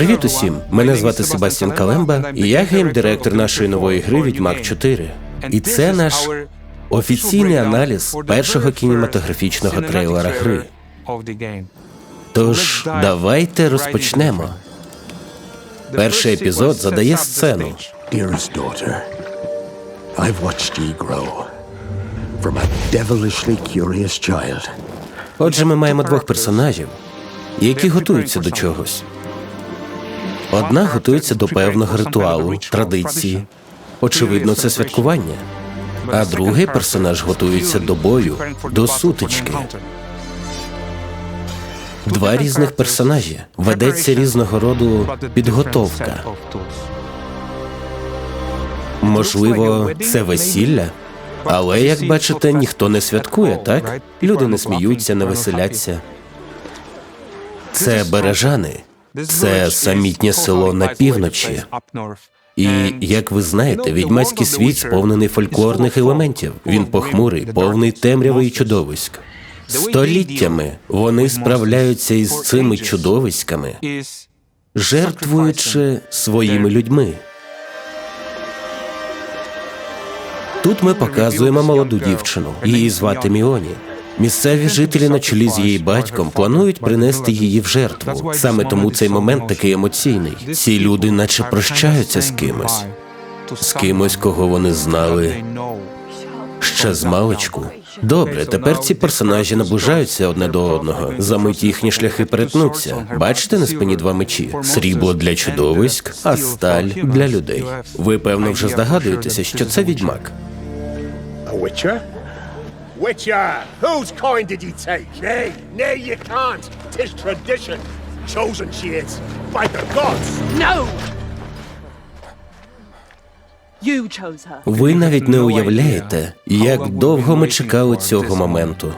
Привіт усім! Мене звати Себастьян Калемба, і я гейм-директор нашої нової гри Відьмак 4. І це наш офіційний аналіз першого кінематографічного трейлера гри. Тож давайте розпочнемо. Перший епізод задає сцену. Dearest daughter, I've watched ye grow from a devilishly curious child Отже, ми маємо двох персонажів, які готуються до чогось. Одна готується до певного ритуалу, традиції. Очевидно, це святкування. А другий персонаж готується до бою, до сутички. Два різних персонажі. Ведеться різного роду підготовка. Можливо, це весілля, але як бачите, ніхто не святкує, так? Люди не сміються, не веселяться. Це бережани, це самітнє село на півночі. І як ви знаєте, відьмацький світ сповнений фольклорних елементів. Він похмурий, повний темряви і чудовиськ. Століттями вони справляються із цими чудовиськами, жертвуючи своїми людьми. Тут ми показуємо молоду дівчину. Її звати Міоні. Місцеві жителі на чолі з її батьком планують принести її в жертву. Саме тому цей момент такий емоційний. Ці люди, наче прощаються з кимось, з кимось, кого вони знали ще з маличку. Добре, тепер ці персонажі наближаються одне до одного. За мить їхні шляхи перетнуться. Бачите на спині два мечі: срібло для чудовиськ, а сталь для людей. Ви певно вже здогадуєтеся, що це відьмак. Witcher? Whose coin did ye take? Nay, nay, you can't. Tis tradition. Chosen she is. By the gods. No! You chose her. Ви навіть не уявляєте, як довго ми чекали цього моменту.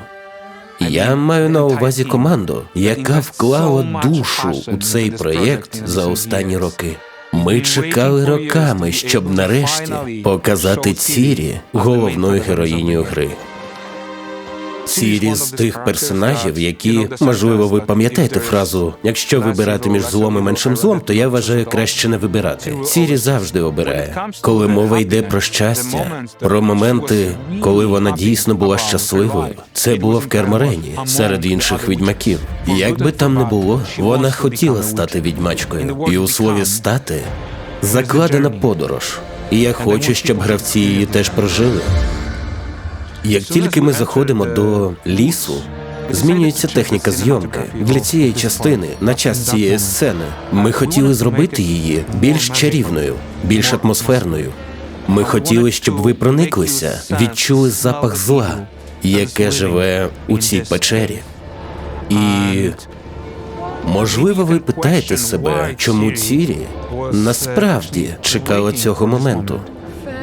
Я маю на увазі команду, яка вклала душу у цей проєкт за останні роки. Ми чекали роками, щоб нарешті показати Цірі головною героїнею гри. Цірі з тих персонажів, які, можливо, ви пам'ятаєте фразу Якщо вибирати між злом і меншим злом, то я вважаю краще не вибирати. Цірі завжди обирає. Коли мова йде про щастя, про моменти, коли вона дійсно була щасливою. Це було в Керморені серед інших відьмаків. Як би там не було, вона хотіла стати відьмачкою, і у слові стати закладена подорож. І я хочу, щоб гравці її теж прожили. Як тільки ми заходимо до лісу, змінюється техніка зйомки для цієї частини на час цієї сцени. Ми хотіли зробити її більш чарівною, більш атмосферною. Ми хотіли, щоб ви прониклися, відчули запах зла, яке живе у цій печері. І можливо, ви питаєте себе, чому Цірі насправді чекала цього моменту.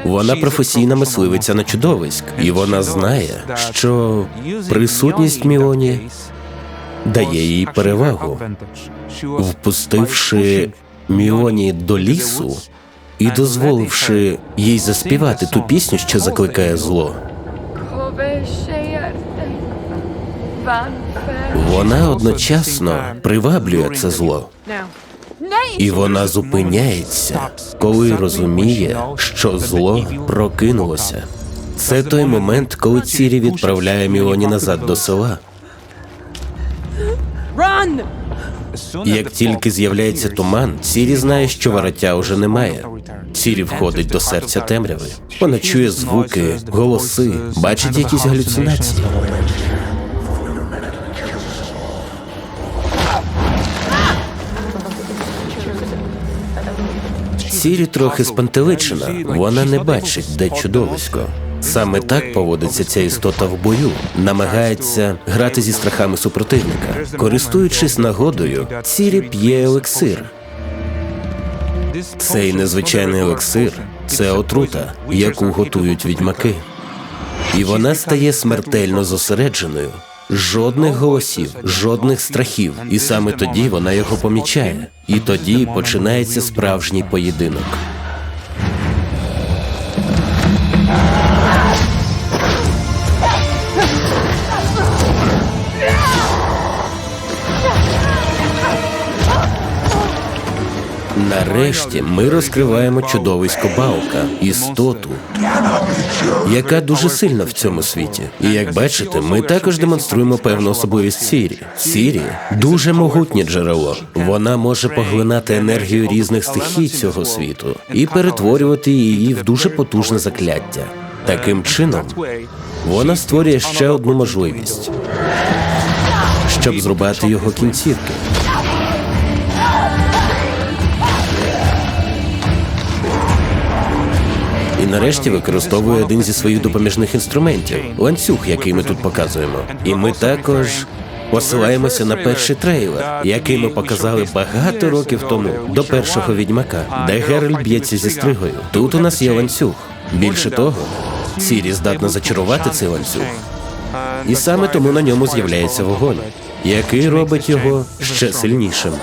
Вона професійна мисливиця на чудовиськ, і вона знає, що присутність Міоні дає їй перевагу, впустивши Міоні до лісу і дозволивши їй заспівати ту пісню, що закликає зло. Вона одночасно приваблює це зло. І вона зупиняється, коли розуміє, що зло прокинулося. Це той момент, коли Цірі відправляє Міоні назад до села. Як тільки з'являється туман, Цірі знає, що вороття уже немає. Цірі входить до серця темряви. Вона чує звуки, голоси, бачить якісь галюцинації. Сірі трохи спантеличена. Вона не бачить, де чудовисько. Саме так поводиться ця істота в бою, намагається грати зі страхами супротивника. Користуючись нагодою, Цірі п'є елексир. Цей незвичайний елексир це отрута, яку готують відьмаки. І вона стає смертельно зосередженою. Жодних голосів, жодних страхів, і саме тоді вона його помічає. І тоді починається справжній поєдинок. Нарешті ми розкриваємо чудовисько Баука, істоту, яка дуже сильна в цьому світі. І як бачите, ми також демонструємо певну особливість Сірі. Сірі дуже могутнє джерело. Вона може поглинати енергію різних стихій цього світу і перетворювати її в дуже потужне закляття. Таким чином, вона створює ще одну можливість, щоб зрубати його кінцівки. І нарешті використовує один зі своїх допоміжних інструментів ланцюг, який ми тут показуємо. І ми також посилаємося на перший трейлер, який ми показали багато років тому до першого відьмака, де Геральт б'ється зі стригою. Тут у нас є ланцюг. Більше того, Сірі здатна зачарувати цей ланцюг. І саме тому на ньому з'являється вогонь, який робить його ще сильнішим.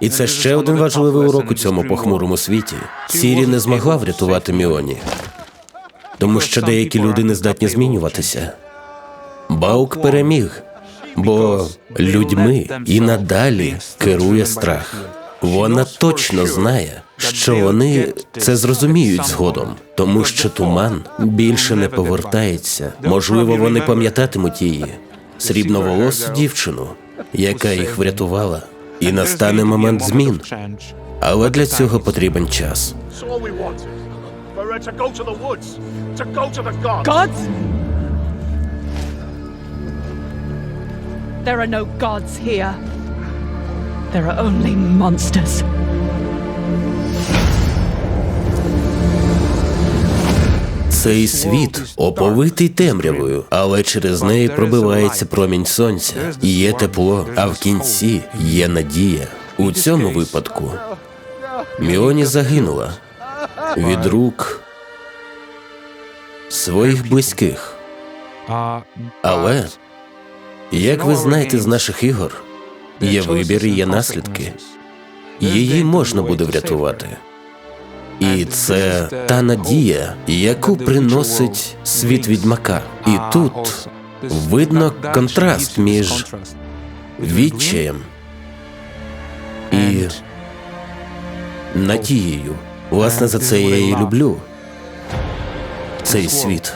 І це ще один важливий урок у цьому похмурому світі. Сірі не змогла врятувати Міоні, тому що деякі люди не здатні змінюватися. Баук переміг, бо людьми і надалі керує страх. Вона точно знає, що вони це зрозуміють згодом, тому що туман більше не повертається. Можливо, вони пам'ятатимуть її, срібноволосу дівчину, яка їх врятувала. І настане момент змін. Але для цього потрібен час. Gods? There are no gods here. There are only monsters. Цей світ оповитий темрявою, але через неї пробивається промінь сонця, є тепло, а в кінці є надія. У цьому випадку Міоні загинула від рук своїх близьких. Але, як ви знаєте з наших ігор, є вибір і є наслідки. Її можна буде врятувати. І це та надія, яку приносить світ відьмака. І тут видно контраст між відчаєм і надією. Власне, за це я і люблю цей світ.